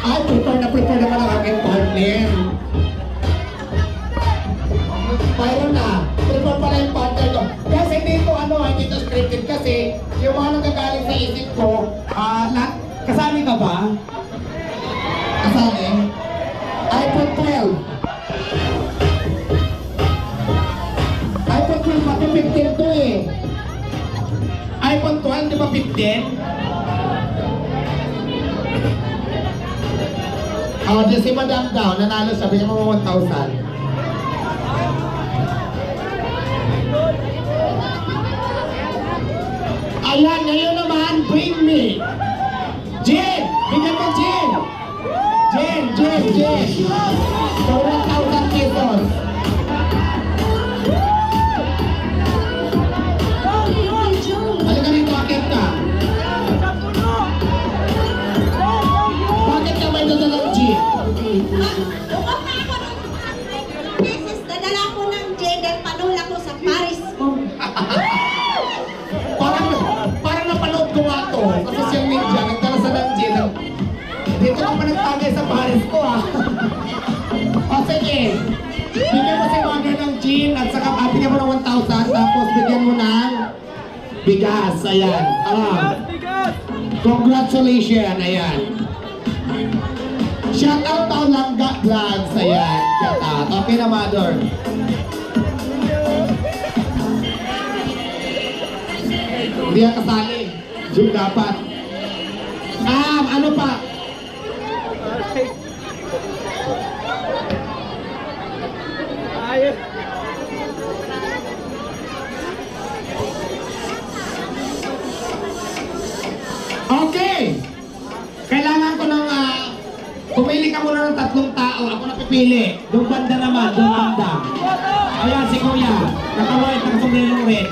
Ay, prepare na prepare naman ang aking partner. Mayroon na. Prepare pala yung partner ko. Kasi dito, ano, hindi ito scripted kasi yung mga nagagaling sa isip ko, ah, lahat, kasali ka ba? Kasali? iPhone 12. iPhone 12, pati 15 to eh. iPhone 12, di ba 15? Oh, di si Madam daw, nanalo siya, bigyan mo 1,000. Ayan, ngayon naman, bring me. Bigas. Ayan. Ah. Congratulations. Ayan. Shout out to Langga Vlogs. Ayan. Shout out. Okay na, Mother. Hindi ka kasali. Jim dapat. Ah, ano pa? Okay. Kailangan ko ng ah, pumili ka muna ng tatlong tao. Ako pipili. Doon banda naman, doon banda. Ayan, si Kuya. Naka-white, naka-sombrero red.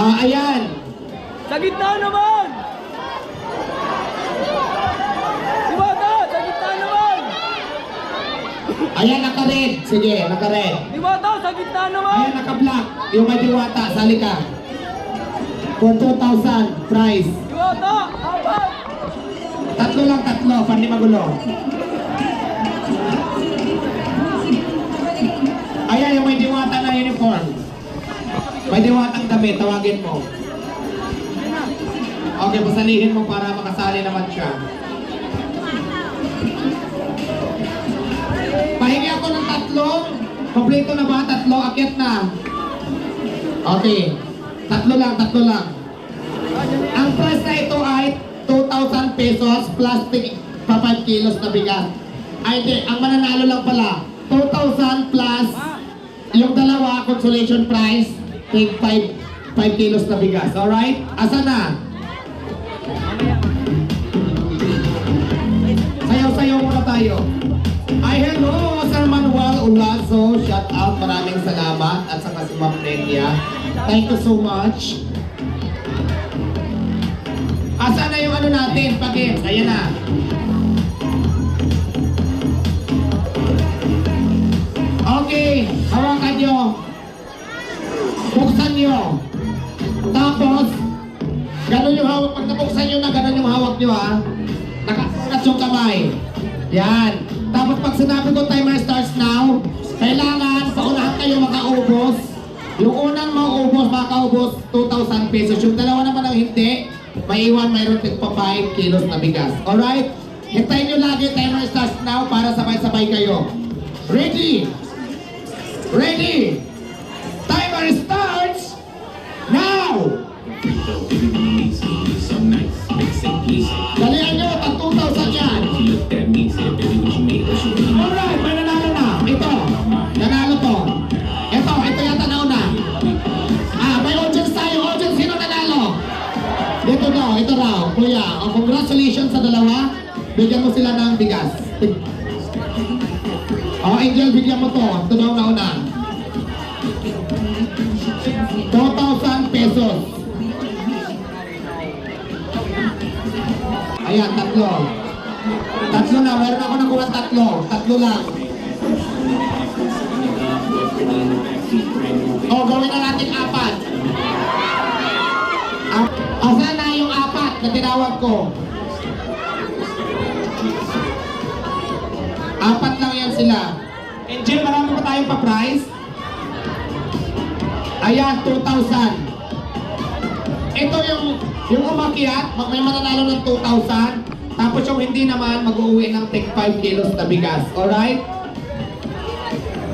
Ah, ayan. Sa gitna naman! Si Bata, sa gitna naman! Ayan, naka-red. Sige, naka-red. Si Bata, sa gitna naman! Ayan, naka-black. Yung may diwata, sali ka. For 2,000 prize. Si Bata, apat! Tatlo lang, tatlo. Pandi magulo. Ayan, yung may diwata na uniform. May diwatang damit, tawagin mo. Okay, pasalihin mo para makasali naman siya. Pahingi ako ng tatlong. Kompleto na ba? Tatlo, akit na. Okay. Tatlo lang, tatlo lang. Ang price na ito ay 2,000 pesos plus tig- pa 5 kilos na bigas. Ay, hindi. Ang mananalo lang pala, 2,000 plus yung dalawa, consolation prize, tig 5, 5 kilos na bigas. Alright? Asa na? Sayaw-sayaw muna tayo. Ay, hello, Sir Manuel Ulazo. Shout out, maraming salamat. At saka si Ma'am. Thank you so much. Asa na yung ano natin? Pakit. Ayan na. Okay. Hawakan nyo. Buksan nyo. Tapos, ganun yung hawak. Pag nabuksan nyo na, ganun yung hawak nyo ha. Nakasulat yung kamay. Yan. Tapos pag sinabi ko timer starts now, kailangan paunahan kayo makaubos. Yung unang mauubos, makaubos 2,000 pesos. Yung dalawa naman ang hindi, maiwan mayroon tigpa 5 kilos na bigas. Alright? Hintayin nyo lagi timer starts now para sabay-sabay kayo. Ready? Ready? Timer starts now! Dalihan nyo, pag 2,000 yan. Bigyan mo sila ng bigas. Oh, Angel, bigyan mo to. Ito daw na una. 2,000 pesos. Ayan, tatlo. Tatlo na. Meron ako nakuha tatlo. Tatlo lang. O, oh, gawin na natin apat. Asan na yung apat na tinawag ko? Apat lang yan sila. Angel, marami pa tayong pa-price? Ayan, 2,000. Ito yung yung umakyat, may mananalo ng 2,000. Tapos yung hindi naman, mag-uwi ng take 5 kilos na bigas. Alright?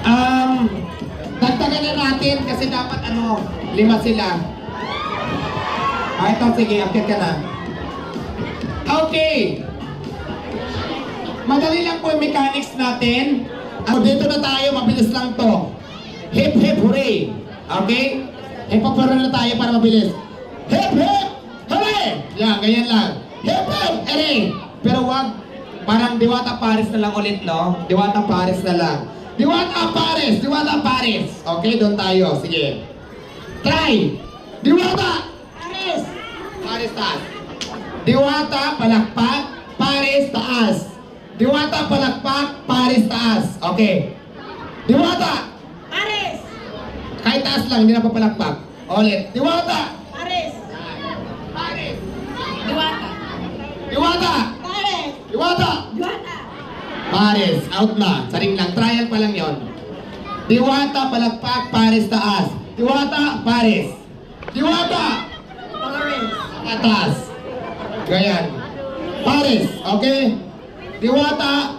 Um, dagdagan na natin kasi dapat ano, lima sila. Ah, ito, sige, akyat ka na. Okay. Madali lang po yung mechanics natin. Ako dito na tayo, mabilis lang to. Hip hip hooray. Okay? Hip hop na tayo para mabilis. Hip hip hooray! Yan, ganyan lang. Hip hip hooray! Pero wag, parang Diwata Paris na lang ulit, no? Diwata Paris na lang. Diwata Paris! Diwata Paris! Okay, doon tayo. Sige. Try! Diwata! Paris! Paris taas. Diwata, palakpak, Paris taas. Diwata, palakpak, Paris taas. Okay. Diwata! Paris! Kahit taas lang, hindi na papalakpak. Ulit. Diwata! Paris! Paris! Diwata! Diwata! Paris! Diwata! Diwata! Paris. Out na. Saring lang. Trial pa lang yon. Diwata, palakpak, Paris taas. Diwata, Paris. Diwata! Paris! Atas. Ganyan. Paris, okay? Diwata.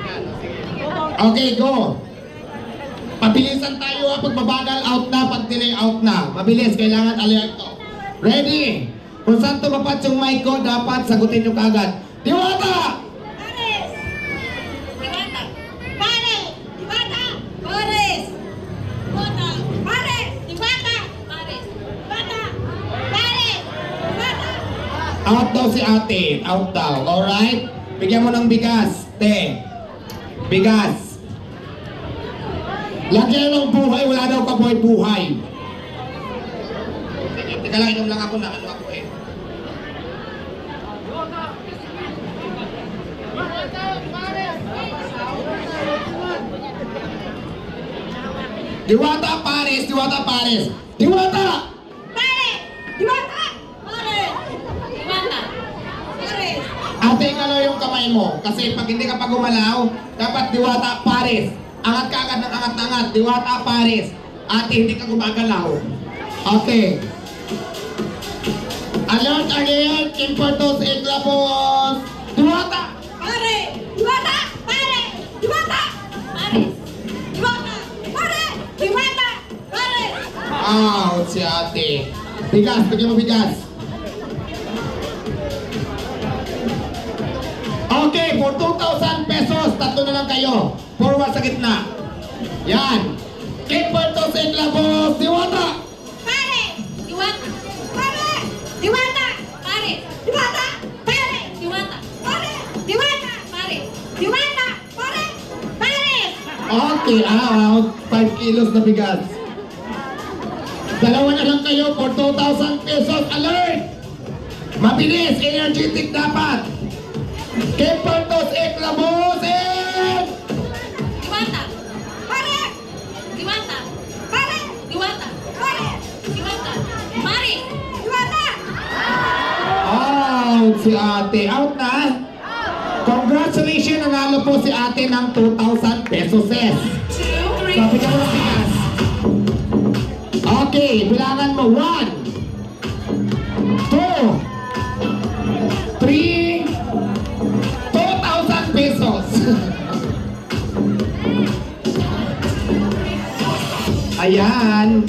Yan, sige. Okay, go. Pabilisan tayo ha. Pag mabagal, out na. Pag delay, out na. Mabilis, kailangan alerto. Ready? Kung saan tumapat yung mic ko, dapat sagutin nyo kagad. Diwata! Paris! Diwata! Paris! Diwata! Paris! Diwata! Paris! Diwata! Paris! Diwata! Paris! Diwata! Out daw si ate. Out daw. Alright? Bigyan mo ng bigas. Te. Bigas. Lagyan ng buhay. Wala daw kabuhay-buhay. Teka lang. Inom lang ako na ano ako eh. Diwata Paris, Diwata Paris. Diwata! Paris! Diwata! Paris! Diwata! Paris! Ate, ingalaw yung Kasi pag hindi ka pa gumalaw, dapat diwata pares. Angat ka agad ng angat na angat. Diwata pares. Ate, hindi ka gumagalaw. Okay. Alert again, Kimpertos Eglapos. Diwata! Paris! Diwata! Paris! Diwata! Paris! Diwata! Paris! Diwata! Paris! Out si ate. Bigas, bigyan mo bigas. Okay, for 2,000 pesos, tatlo na lang kayo. Forward sa gitna. Yan. Kimpertos Eglapos. Diwata! Paris! Diwata! Paris! Diwata! Paris! Diwata! Paris! Diwata! Paris! Diwata! Paris! Diwata! Paris! Paris! Okay, out. 5 kilos na bigas. Dalawa na lang kayo for 2,000 pesos. Alert! Mabilis, energetic dapat. Kimpertos Eglapos and... Diwata! Paris! Diwata! Paris! Diwata! Paris! Diwata! Paris! Diwata! Out si ate. Out na. Congratulations, nanalo po si ate ng 2,000 pesos. Sabi ka mo ng bigas. Okay, bilangan mo. 1, 2, 3, Ayan.